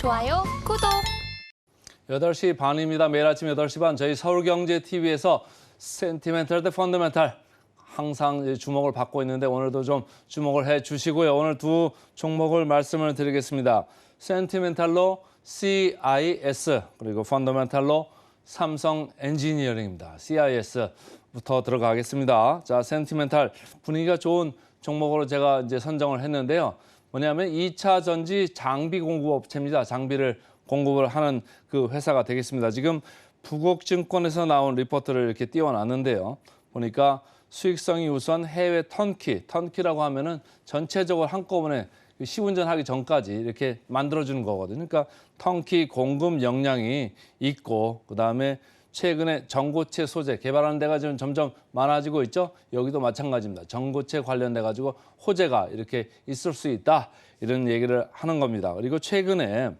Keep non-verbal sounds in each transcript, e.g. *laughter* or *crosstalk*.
좋아요, 구독. 8시 반입니다. 매일 아침 8시 반 저희 서울경제TV에서 센티멘탈 대 펀더멘탈 항상 주목을 받고 있는데 오늘도 좀 주목을 해 주시고요. 오늘 두 종목을 말씀을 드리겠습니다. 센티멘탈로 CIS 그리고 펀더멘탈로 삼성 엔지니어링입니다. CIS부터 들어가겠습니다. 자, 센티멘탈 분위기가 좋은 종목으로 제가 이제 선정을 했는데요. 뭐냐면 2차 전지 장비 공급 업체입니다. 장비를 공급을 하는 그 회사가 되겠습니다. 지금 부국증권에서 나온 리포트를 이렇게 띄워놨는데요. 보니까 수익성이 우선 해외 턴키, 턴키라고 하면은 전체적으로 한꺼번에 그 시운전하기 전까지 이렇게 만들어주는 거거든요. 그러니까 턴키 공급 역량이 있고 그 다음에 최근에 전고체 소재 개발하는 데가 지금 점점 많아지고 있죠. 여기도 마찬가지입니다. 전고체 관련돼 가지고 호재가 이렇게 있을 수 있다 이런 얘기를 하는 겁니다. 그리고 최근에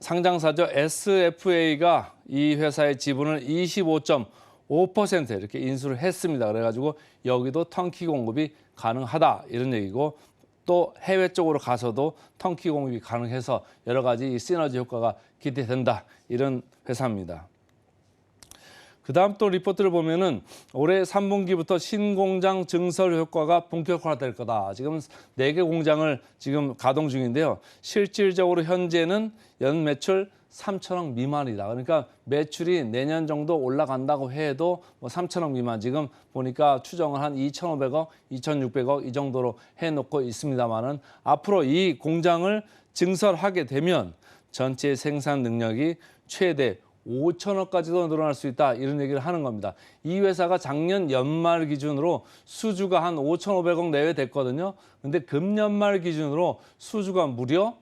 상장사죠 SFA가 이 회사의 지분을 25.5% 이렇게 인수를 했습니다. 그래가지고 여기도 턴키 공급이 가능하다 이런 얘기고 또 해외 쪽으로 가서도 턴키 공급이 가능해서 여러 가지 이 시너지 효과가 기대된다 이런 회사입니다. 그다음 또 리포트를 보면은 올해 3분기부터 신공장 증설 효과가 본격화될 거다. 지금 네개 공장을 지금 가동 중인데요. 실질적으로 현재는 연 매출 3천억 미만이다. 그러니까 매출이 내년 정도 올라간다고 해도 뭐 3천억 미만 지금 보니까 추정을 한 2,500억, 2,600억 이 정도로 해놓고 있습니다만은 앞으로 이 공장을 증설하게 되면 전체 생산 능력이 최대 5천억까지도 늘어날 수 있다 이런 얘기를 하는 겁니다. 이 회사가 작년 연말 기준으로 수주가 한 5,500억 내외 됐거든요. 근데 금연말 기준으로 수주가 무려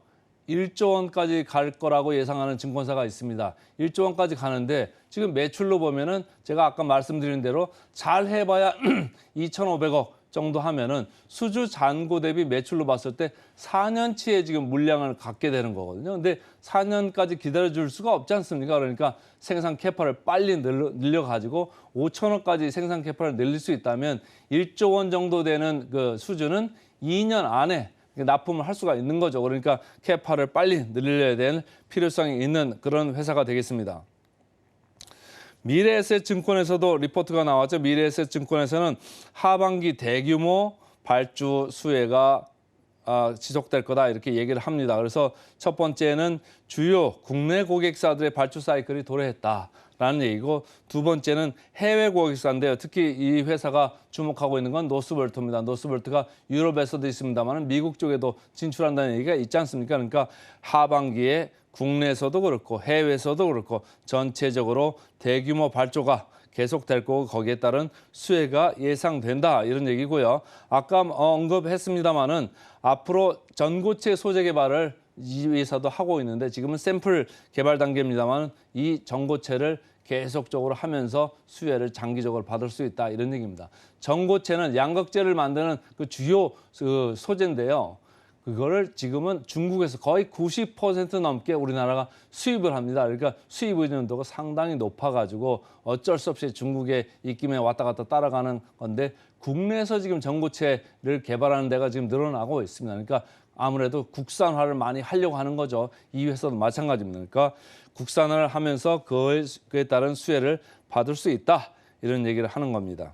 1조 원까지 갈 거라고 예상하는 증권사가 있습니다. 1조 원까지 가는데 지금 매출로 보면은 제가 아까 말씀드린 대로 잘 해봐야 *clears throat* 2,500억 정도 하면은 수주 잔고 대비 매출로 봤을 때 4년치의 지금 물량을 갖게 되는 거거든요. 근데 4년까지 기다려 줄 수가 없지 않습니까? 그러니까 생산 캐파를 빨리 늘려, 늘려 가지고 5천억까지 생산 캐파를 늘릴 수 있다면 1조 원 정도 되는 그 수주는 2년 안에 납품을 할 수가 있는 거죠. 그러니까 캐파를 빨리 늘려야 될 필요성이 있는 그런 회사가 되겠습니다. 미래에셋 증권에서도 리포트가 나왔죠. 미래에셋 증권에서는 하반기 대규모 발주 수혜가 아, 지속될 거다 이렇게 얘기를 합니다. 그래서 첫 번째는 주요 국내 고객사들의 발주 사이클이 도래했다 라는 얘기고 두 번째는 해외 고객사인데요. 특히 이 회사가 주목하고 있는 건 노스볼트입니다. 노스볼트가 유럽에서도 있습니다만 미국 쪽에도 진출한다는 얘기가 있지 않습니까? 그러니까 하반기에 국내에서도 그렇고 해외에서도 그렇고 전체적으로 대규모 발조가 계속될 거고 거기에 따른 수혜가 예상된다 이런 얘기고요. 아까 언급했습니다마는 앞으로 전고체 소재 개발을 이 회사도 하고 있는데 지금은 샘플 개발 단계입니다만 이 전고체를 계속적으로 하면서 수혜를 장기적으로 받을 수 있다 이런 얘기입니다. 전고체는 양극재를 만드는 그 주요 그 소재인데요. 그거를 지금은 중국에서 거의 90% 넘게 우리나라가 수입을 합니다. 그러니까 수입 의존도가 상당히 높아가지고 어쩔 수 없이 중국의 입김에 왔다 갔다 따라가는 건데 국내에서 지금 전고체를 개발하는 데가 지금 늘어나고 있습니다. 그러니까 아무래도 국산화를 많이 하려고 하는 거죠. 이 회사도 마찬가지입니다. 그러니까 국산화를 하면서 그에, 따른 수혜를 받을 수 있다. 이런 얘기를 하는 겁니다.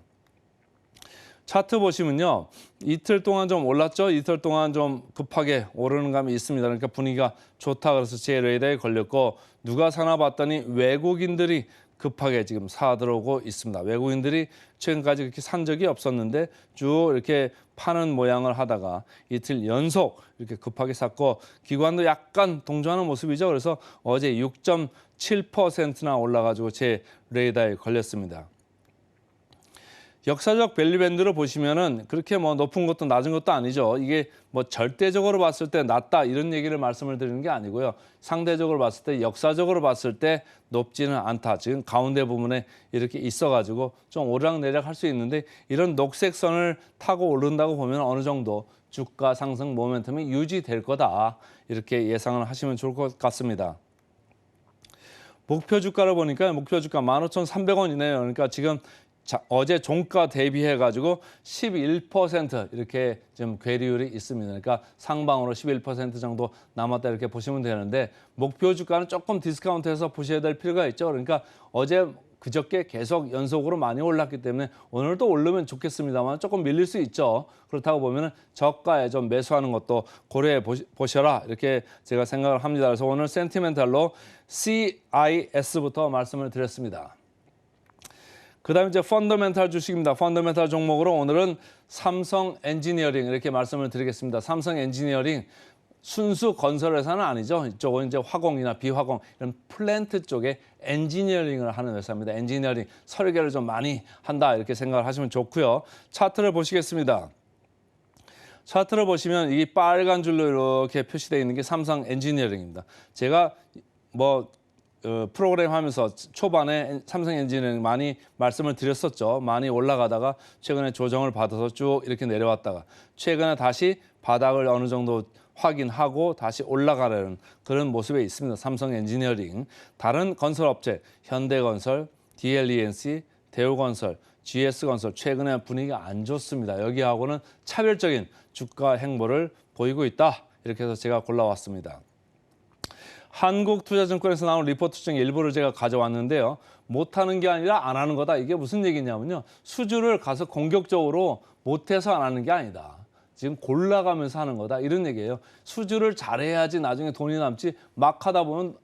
차트 보시면요. 이틀 동안 좀 올랐죠. 이틀 동안 좀 급하게 오르는 감이 있습니다. 그러니까 분위기가 좋다 그래서 제 레이더에 걸렸고 누가 사나 봤더니 외국인들이 급하게 지금 사 들어오고 있습니다. 외국인들이 최근까지 그렇게 산 적이 없었는데 쭉 이렇게 파는 모양을 하다가 이틀 연속 이렇게 급하게 샀고 기관도 약간 동조하는 모습이죠. 그래서 어제 6.7%나 올라가지고 제 레이더에 걸렸습니다. 역사적 밸류밴드로 보시면은 그렇게 뭐 높은 것도 낮은 것도 아니죠. 이게 뭐 절대적으로 봤을 때 낮다 이런 얘기를 말씀을 드리는 게 아니고요. 상대적으로 봤을 때 역사적으로 봤을 때 높지는 않다. 지금 가운데 부분에 이렇게 있어가지고 좀 오르락내리락 할 수 있는데 이런 녹색 선을 타고 오른다고 보면 어느 정도 주가 상승 모멘텀이 유지될 거다. 이렇게 예상을 하시면 좋을 것 같습니다. 목표 주가를 보니까 목표 주가 15,300원이네요. 그러니까 지금 자, 어제 종가 대비해 가지고 11% 이렇게 지금 괴리율이 있습니다. 그러니까 상방으로 11% 정도 남았다 이렇게 보시면 되는데 목표 주가는 조금 디스카운트해서 보셔야 될 필요가 있죠. 그러니까 어제 그저께 계속 연속으로 많이 올랐기 때문에 오늘도 오르면 좋겠습니다만 조금 밀릴 수 있죠. 그렇다고 보면 저가에 좀 매수하는 것도 고려해 보셔라 이렇게 제가 생각을 합니다. 그래서 오늘 센티멘탈로 CIS부터 말씀을 드렸습니다. 그다음에 이제 펀더멘탈 주식입니다. 펀더멘탈 종목으로 오늘은 삼성 엔지니어링 이렇게 말씀을 드리겠습니다. 삼성 엔지니어링 순수 건설 회사는 아니죠. 이쪽은 이제 화공이나 비화공 이런 플랜트 쪽에 엔지니어링을 하는 회사입니다. 엔지니어링 설계를 좀 많이 한다 이렇게 생각을 하시면 좋고요. 차트를 보시겠습니다. 차트를 보시면 이 빨간 줄로 이렇게 표시되어 있는 게 삼성 엔지니어링입니다. 제가 뭐 어, 프로그램 하면서 초반에 삼성 엔지니어링 많이 말씀을 드렸었죠. 많이 올라가다가 최근에 조정을 받아서 쭉 이렇게 내려왔다가 최근에 다시 바닥을 어느 정도 확인하고 다시 올라가려는 그런 모습에 있습니다. 삼성 엔지니어링. 다른 건설업체 현대건설, DLENC, 대우건설, GS건설 최근에 분위기가 안 좋습니다. 여기하고는 차별적인 주가 행보를 보이고 있다. 이렇게 해서 제가 골라왔습니다. 한국투자증권에서 나온 리포트 중에 일부를 제가 가져왔는데요. 못하는 게 아니라 안 하는 거다. 이게 무슨 얘기냐면요. 수주를 가서 공격적으로 못해서 안 하는 게 아니다. 지금 골라가면서 하는 거다. 이런 얘기예요. 수주를 잘해야지 나중에 돈이 남지 막 하다 보면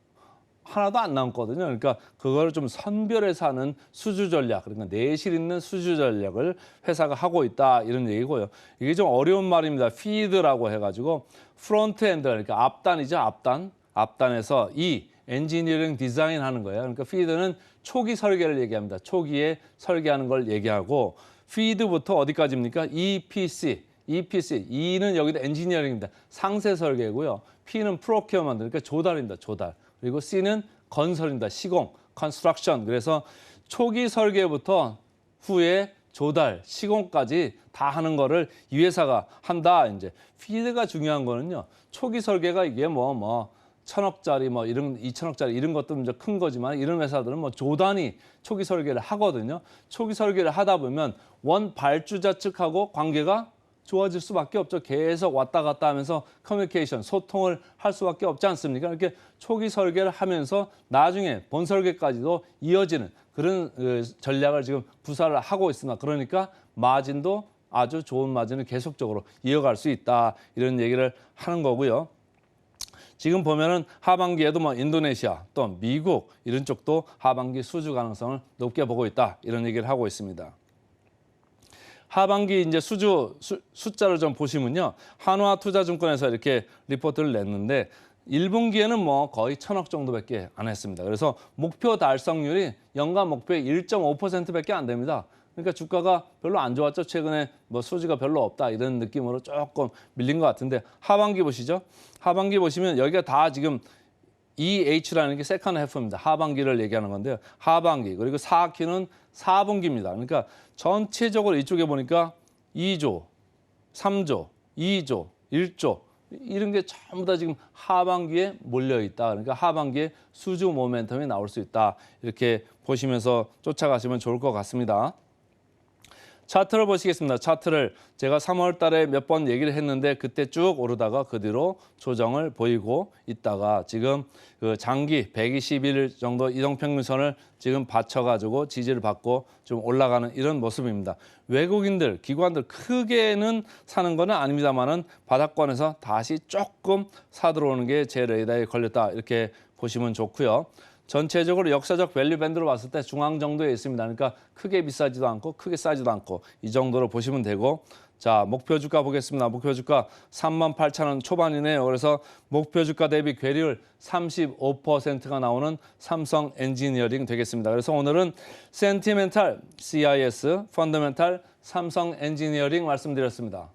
하나도 안 남거든요. 그러니까 그거를 좀 선별해서 하는 수주 전략, 그러니까 내실 있는 수주 전략을 회사가 하고 있다 이런 얘기고요. 이게 좀 어려운 말입니다. 피드라고 해가지고 프론트 엔드 그러니까 앞단이죠, 앞단. 앞단에서 이 엔지니어링 디자인 하는 거예요. 그러니까 피드는 초기 설계를 얘기합니다. 초기에 설계하는 걸 얘기하고 피드부터 어디까지입니까? EPC. EPC. E는 여기도 엔지니어링입니다. 상세 설계고요. P는 프로큐어먼트. 그러니까 조달입니다. 조달. 그리고 C는 건설입니다. 시공, 컨스트럭션. 그래서 초기 설계부터 후에 조달, 시공까지 다 하는 거를 이 회사가 한다. 이제 피드가 중요한 거는요. 초기 설계가 이게 뭐뭐 천억짜리 뭐 이런 이천억짜리 이런 것도 이제 큰 거지만 이런 회사들은 뭐 조단위 초기 설계를 하거든요. 초기 설계를 하다 보면 원 발주자 측하고 관계가 좋아질 수밖에 없죠. 계속 왔다 갔다 하면서 커뮤니케이션, 소통을 할 수밖에 없지 않습니까? 이렇게 초기 설계를 하면서 나중에 본 설계까지도 이어지는 그런 어, 전략을 지금 구사를 하고 있습니다. 그러니까 마진도 아주 좋은 마진을 계속적으로 이어갈 수 있다. 이런 얘기를 하는 거고요. 지금 보면은 하반기에도 뭐 인도네시아 또 미국 이런 쪽도 하반기 수주 가능성을 높게 보고 있다. 이런 얘기를 하고 있습니다. 하반기 이제 수주 수, 숫자를 좀 보시면요. 한화 투자증권에서 이렇게 리포트를 냈는데 1분기에는 뭐 거의 천억 정도밖에 안 했습니다. 그래서 목표 달성률이 연간 목표의 1.5%밖에 안 됩니다. 그러니까 주가가 별로 안 좋았죠. 최근에 뭐 수지가 별로 없다 이런 느낌으로 조금 밀린 것 같은데 하반기 보시죠. 하반기 보시면 여기가 다 지금 EH라는 게 세컨 해프입니다. 하반기를 얘기하는 건데요. 하반기 그리고 4기는 4분기입니다. 그러니까 전체적으로 이쪽에 보니까 2조, 3조, 2조, 1조 이런 게 전부 다 지금 하반기에 몰려 있다. 그러니까 하반기에 수주 모멘텀이 나올 수 있다. 이렇게 보시면서 쫓아가시면 좋을 것 같습니다. 차트를 보시겠습니다. 차트를 제가 3월 달에 몇 번 얘기를 했는데 그때 쭉 오르다가 그 뒤로 조정을 보이고 있다가 지금 그 장기 120일 정도 이동평균선을 지금 받쳐가지고 지지를 받고 좀 올라가는 이런 모습입니다. 외국인들, 기관들 크게는 사는 거는 아닙니다만은 바닥권에서 다시 조금 사들어오는 게 제 레이더에 걸렸다 이렇게 보시면 좋고요. 전체적으로 역사적 밸류 밴드로 봤을 때 중앙 정도에 있습니다. 그러니까 크게 비싸지도 않고 크게 싸지도 않고 이 정도로 보시면 되고 자 목표 주가 보겠습니다. 목표 주가 3만 8천 원 초반이네요. 그래서 목표 주가 대비 괴리율 35%가 나오는 삼성 엔지니어링 되겠습니다. 그래서 오늘은 센티멘탈 CIS, 펀더멘탈 삼성 엔지니어링 말씀드렸습니다.